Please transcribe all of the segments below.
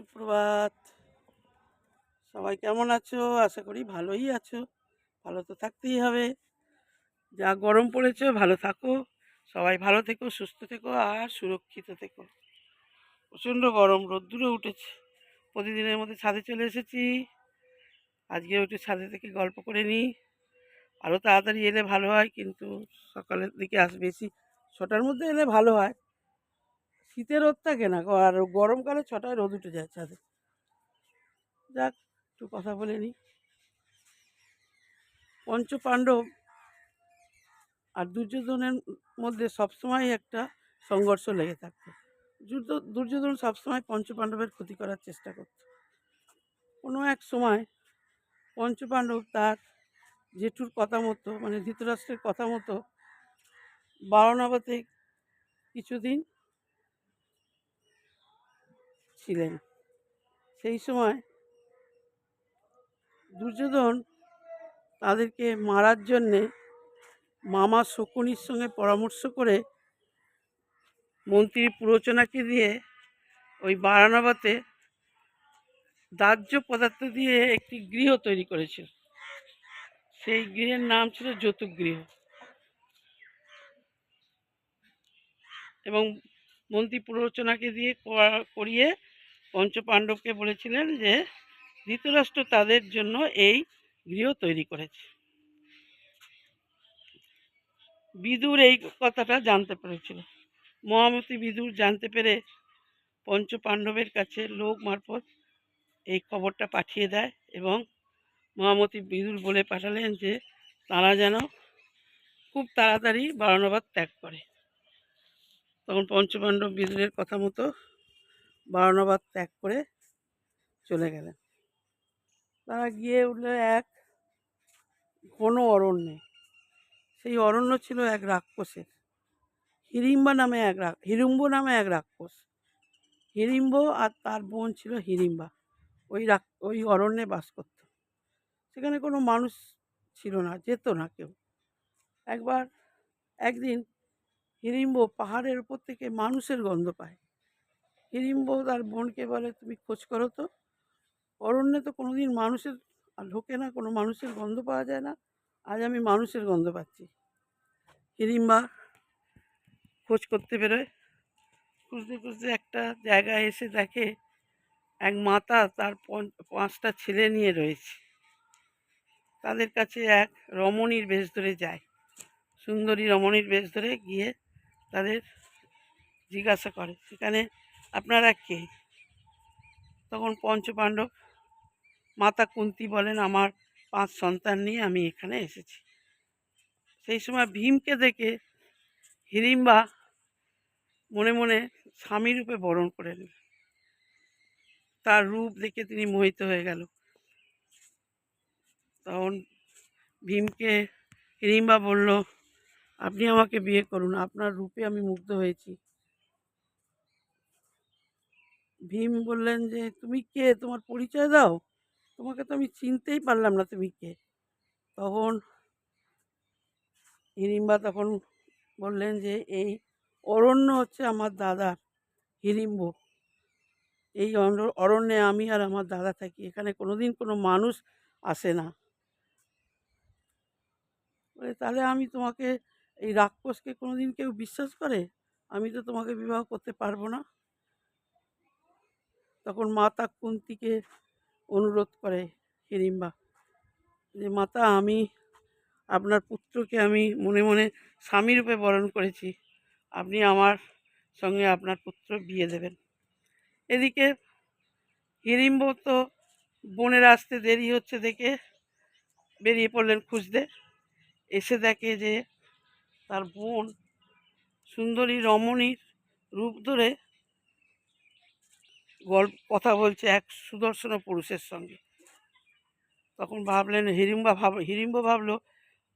সুপ্রভাত। সবাই কেমন আছো? আশা করি ভালোই আছো। ভালো তো থাকতেই হবে। যা গরম পড়েছে, ভালো থাকো। সবাই ভালো থেকো, সুস্থ থেকো আর সুরক্ষিত থেকো। প্রচণ্ড গরম রোদ্দুরে উঠেছে। প্রতিদিনের মধ্যে ছাদে চলে এসেছি। আজকে একটু ছাদে থেকে গল্প করে নিই। আরও তাড়াতাড়ি এলে ভালো হয়, কিন্তু সকালের দিকে আস বেশি ছটার মধ্যে এলে ভালো হয়। শীতে রোদ থাকে না আর গরমকালে ছটায় রোদ উঠে যায় ছাদে। যাক, একটু কথা বলে নিই। পঞ্চ পাণ্ডব আর দুর্যোধনের মধ্যে সবসময় একটা সংঘর্ষ লেগে থাকতো। যুদ্ধ- দুর্যোধন সবসময় পঞ্চ পাণ্ডবের ক্ষতি করার চেষ্টা করত। কোনো এক সময় পঞ্চ পাণ্ডব তার জেঠুর কথা মতো মানে ধৃতরাষ্ট্রের কথা মতো বারণাবতে কিছুদিন ছিলেন। সেই সময় দুর্যোধন তাদেরকে মারার জন্যে মামা শকুনির সঙ্গে পরামর্শ করে মন্ত্রী পুরোচনাকে দিয়ে ওই বারানাবাতে দাহ্য পদার্থ দিয়ে একটি গৃহ তৈরি করেছিল। সেই গৃহের নাম ছিল যৌতুক গৃহ। এবং মন্ত্রী পুরোচনাকে দিয়ে করিয়ে পঞ্চপাণ্ডবকে বলেছিলেন যে, ধৃতরাষ্ট্র তাদের জন্য এই গৃহ তৈরি করেছে। বিদুর এই কথাটা জানতে পেরেছিল। মহামতি বিদুর জানতে পেরে পঞ্চপাণ্ডবের কাছে লোক মারফত এই খবরটা পাঠিয়ে দেয় এবং মহামতি বিদুর বলে পাঠালেন যে, তারা যেন খুব তাড়াতাড়ি বারণাবাদ ত্যাগ করে। তখন পঞ্চপাণ্ডব বিদুরের কথা মতো বারণাবাদ ত্যাগ করে চলে গেলেন। তারা গিয়ে উঠল এক ঘন অরণ্যে সেই অরণ্য ছিল এক রাক্ষসের। হিড়িম্বা নামে এক হিড়িম্ব নামে এক রাক্ষস। হিড়িম্ব আর তার বোন ছিল হিড়িম্বা ওই রাক, ওই অরণ্যে বাস করত। সেখানে কোনো মানুষ ছিল না, যেত না কেউ। একবার একদিন হিড়িম্ব পাহাড়ের উপর থেকে মানুষের গন্ধ পায়। হিড়িম্ব তার বোনকে বলে, তুমি খোঁজ করো তো। অরণ্যে তো কোনোদিন মানুষের ঢোকে না, কোনো মানুষের গন্ধ পাওয়া যায় না। আজ আমি মানুষের গন্ধ পাচ্ছি। হিড়িম্বা খোঁজ করতে বেরোয়। খুঁজতে খুঁজতে একটা জায়গায় এসে দেখে এক মাতা তার পাঁচটা ছেলে নিয়ে রয়েছে। তাদের কাছে এক রমণীর বেশ ধরে যায়। সুন্দরী রমণীর বেশ ধরে গিয়ে তাদের জিজ্ঞাসা করে। সেখানে আপনারা কে? তখন পঞ্চপাণ্ডব, মাতা কুন্তি বলেন, আমার পাঁচ সন্তান নিয়ে আমি এখানে এসেছি। সেই সময় ভীমকে দেখে হিড়িম্বা মনে মনে স্বামী রূপে বরণ করে নিল তার রূপ দেখে তিনি মোহিত হয়ে গেল। তখন ভীমকে হিড়িম্বা বলল, আপনি আমাকে বিয়ে করুন, আপনার রূপে আমি মুগ্ধ হয়েছি। ভীম বললেন যে, তুমি কে? তোমার পরিচয় দাও। তোমাকে তো আমি চিনতেই পারলাম না তুমি কে। তখন হিড়িম্বা তখন বললেন যে, এই অরণ্য হচ্ছে আমার দাদা হিড়িম্ব এই অরণ্য- অরণ্যে আমি আর আমার দাদা থাকি। এখানে কোনোদিন কোনো মানুষ আসে না। বলে, তাহলে আমি তোমাকে, এই রাক্ষসকে কোনোদিন কেউ বিশ্বাস করে? আমি তো তোমাকে বিবাহ করতে পারব না। তখন মাতা কুন্তিকে অনুরোধ করে হিড়িম্বা যে মাতা, আমি আপনার পুত্রকে আমি মনে মনে স্বামী রূপে বরণ করেছি। আপনি আমার সঙ্গে আপনার পুত্র বিয়ে দেবেন। এদিকে হিড়িম্ব তো বনের আসতে দেরি হচ্ছে দেখে বেরিয়ে পড়লেন খুঁজতে। এসে দেখে যে তার বোন সুন্দরী রমণীর রূপ ধরে গল্প, কথা বলছে এক সুদর্শন পুরুষের সঙ্গে। তখন ভাবলেন হিড়িম্বা ভাব হিড়িম্ব ভাবলো,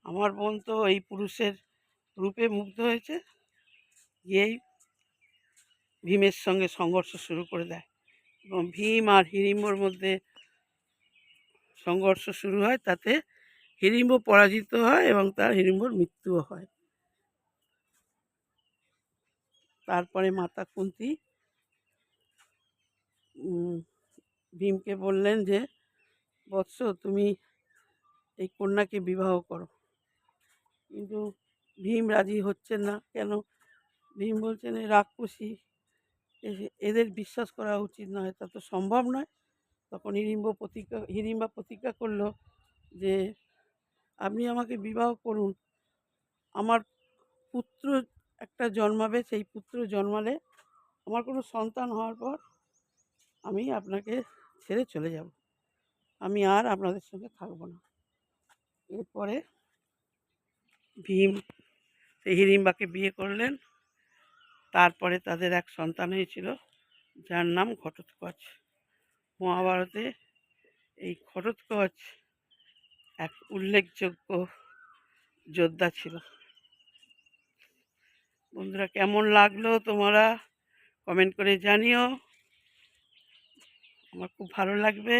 আমার বোন তো এই পুরুষের রূপে মুগ্ধ হয়েছে, গিয়েই ভীমের সঙ্গে সংঘর্ষ শুরু করে দেয়। এবং ভীম আর হিড়িম্বর মধ্যে সংঘর্ষ শুরু হয়, তাতে হিড়িম্ব পরাজিত হয় এবং তার হিড়িম্বর মৃত্যুও হয়। তারপরে মাতা কুন্তি ভীমকে বললেন যে, বৎস, তুমি এই কন্যাকে বিবাহ করো। কিন্তু ভীম রাজি হচ্ছেন না। কেন? ভীম বলছেন এই রাক্ষসী এদের বিশ্বাস করা উচিত নয়, তা তো সম্ভব নয়। তখন হিড়িম্ব প্রতিজ্ঞা হিড়িম্বা প্রতিজ্ঞা করল যে, আপনি আমাকে বিবাহ করুন। আমার পুত্র একটা জন্মাবে, সেই পুত্র জন্মালে আমার কোনো সন্তান হওয়ার পর আমি আপনাকে ছেড়ে চলে যাব। আমি আর আপনাদের সঙ্গে থাকব না। এরপরে ভীম সেই বিয়ে করলেন। তারপরে তাদের এক সন্তান হয়েছিল, যার নাম ঘটোৎকচ মহাভারতে এই ঘটোৎকচ এক উল্লেখযোগ্য যোদ্ধা ছিল। বন্ধুরা, কেমন লাগল তোমরা? কমেন্ট করে জানিও। আমার খুব ভালো লাগবে।